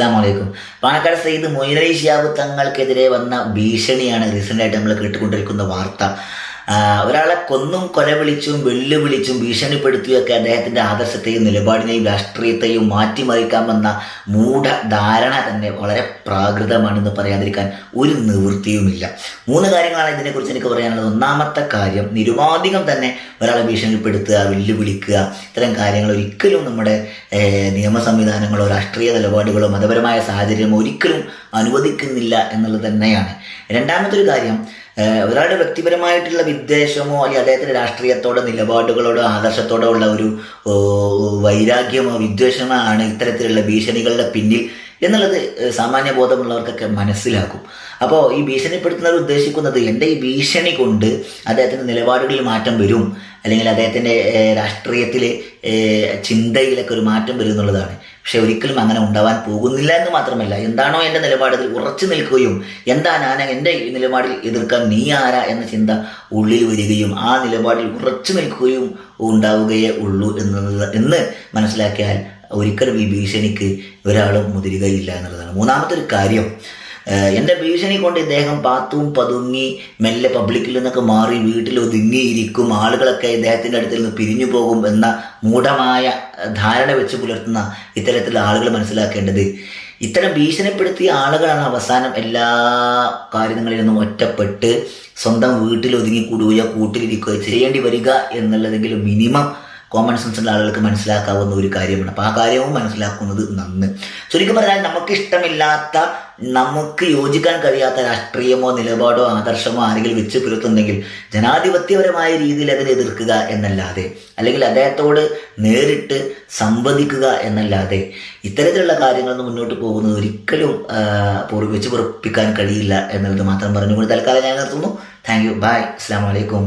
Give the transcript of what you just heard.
അസ്സാം വലൈക്കും പാണക്കാട് സയ്യിദ് മൊയ്ലി തങ്ങൾക്കെതിരെ വന്ന ഭീഷണിയാണ് റീസെന്റായിട്ട് നമ്മൾ കേട്ടുകൊണ്ടിരിക്കുന്ന വാർത്ത. ഒരാളെ കൊന്നും കൊലവിളിച്ചും വെല്ലുവിളിച്ചും ഭീഷണിപ്പെടുത്തിയൊക്കെ അദ്ദേഹത്തിന്റെ ആദർശത്തെയും നിലപാടിനെയും രാഷ്ട്രീയത്തെയും മാറ്റിമറിക്കാമെന്ന മൂഢധാരണ തന്നെ വളരെ പ്രാകൃതമാണെന്ന് പറയാതിരിക്കാൻ ഒരു നിവൃത്തിയുമില്ല. മൂന്ന് കാര്യങ്ങളാണ് ഇതിനെക്കുറിച്ച് എനിക്ക് പറയാനുള്ളത്. ഒന്നാമത്തെ കാര്യം നിരുപാധികം തന്നെ ഒരാളെ ഭീഷണിപ്പെടുത്തുക വെല്ലുവിളിക്കുക ഇത്തരം കാര്യങ്ങൾ ഒരിക്കലും നമ്മുടെ നിയമ സംവിധാനങ്ങളോ രാഷ്ട്രീയ നിലപാടുകളോ മതപരമായ സാഹചര്യമോ ഒരിക്കലും അനുവദിക്കുന്നില്ല എന്നുള്ളത് തന്നെയാണ്. രണ്ടാമത്തെ ഒരു കാര്യം ഒരാളുടെ വ്യക്തിപരമായിട്ടുള്ള വിദ്വേഷമോ അല്ലെങ്കിൽ അദ്ദേഹത്തിന്റെ രാഷ്ട്രീയത്തോടോ നിലപാടുകളോടോ ആദർശത്തോടോ ഉള്ള ഒരു വൈരാഗ്യമോ വിദ്വേഷമോ ആണ് ഇത്തരത്തിലുള്ള ഭീഷണികളുടെ പിന്നിൽ എന്നുള്ളത് സാമാന്യ ബോധമുള്ളവർക്കൊക്കെ മനസ്സിലാക്കും. അപ്പോൾ ഈ ഭീഷണിപ്പെടുത്തുന്നവർ ഉദ്ദേശിക്കുന്നത് എന്റെ ഈ ഭീഷണി കൊണ്ട് അദ്ദേഹത്തിന്റെ നിലപാടുകളിൽ മാറ്റം വരും അല്ലെങ്കിൽ അദ്ദേഹത്തിന്റെ രാഷ്ട്രീയത്തിലെ ചിന്തയിലൊക്കെ ഒരു മാറ്റം വരും എന്നുള്ളതാണ്. പക്ഷെ ഒരിക്കലും അങ്ങനെ ഉണ്ടാവാൻ പോകുന്നില്ല എന്ന് മാത്രമല്ല എന്താണോ എന്റെ നിലപാടിൽ ഉറച്ചു നിൽക്കുകയും എന്താ ഞാൻ എന്റെ ഈ നിലപാടിൽ എതിർക്കാൻ നീ ആരാ എന്ന ചിന്ത ഉള്ളിൽ വരികയും ആ നിലപാടിൽ ഉറച്ചു നിൽക്കുകയും ഉണ്ടാവുകയേ ഉള്ളൂ എന്നത് എന്ന് മനസ്സിലാക്കിയാൽ ഒരിക്കലും ഈ ഭീഷണിക്ക് ഒരാളും മുതിരുകയില്ല എന്നുള്ളതാണ്. മൂന്നാമത്തെ ഒരു കാര്യം എന്റെ ഭീഷണി കൊണ്ട് ഇദ്ദേഹം പാത്തും പതുങ്ങി മെല്ലെ പബ്ലിക്കിൽ നിന്നൊക്കെ മാറി വീട്ടിൽ ഒതുങ്ങിയിരിക്കും. ആളുകളൊക്കെ ഇദ്ദേഹത്തിന്റെ അടുത്തിൽ നിന്ന് പിരിഞ്ഞു പോകും എന്ന മൂഢമായ ധാരണ വെച്ച് പുലർത്തുന്ന ഇത്തരത്തിലുള്ള ആളുകൾ മനസ്സിലാക്കേണ്ടത്. ഇത്തരം ഭീഷണിപ്പെടുത്തിയ ആളുകളാണ് അവസാനം എല്ലാ കാര്യങ്ങളിൽ നിന്നും ഒറ്റപ്പെട്ട് സ്വന്തം വീട്ടിൽ ഒതുങ്ങി കൂടുകയോ കൂട്ടിലിരിക്കുകയോ ചെയ്യേണ്ടി വരിക എന്നുള്ളതെങ്കിലും മിനിമം കോമൺ സെൻസുള്ള ആളുകൾക്ക് മനസ്സിലാക്കാവുന്ന ഒരു കാര്യമാണ്. അപ്പോൾ ആ കാര്യവും മനസ്സിലാക്കുന്നത് നന്ന്. ചുരുക്കി പറഞ്ഞാൽ നമുക്ക് ഇഷ്ടമില്ലാത്ത നമുക്ക് യോജിക്കാൻ കഴിയാത്ത രാഷ്ട്രീയമോ നിലപാടോ ആദർശമോ ആരെങ്കിലും വെച്ച് പുലർത്തുന്നെങ്കിൽ ജനാധിപത്യപരമായ രീതിയിൽ അതിനെ എതിർക്കുക എന്നല്ലാതെ അല്ലെങ്കിൽ അദ്ദേഹത്തോട് നേരിട്ട് സംവദിക്കുക എന്നല്ലാതെ ഇത്തരത്തിലുള്ള കാര്യങ്ങളൊന്നും മുന്നോട്ട് പോകുന്നത് ഒരിക്കലും വെച്ച് പൊറപ്പിക്കാൻ കഴിയില്ല എന്നുള്ളത് മാത്രം പറഞ്ഞുകൊണ്ട് തൽക്കാലം ഞാൻ നിർത്തുന്നു. താങ്ക് യു ബായ് അസ്സാം വലൈക്കും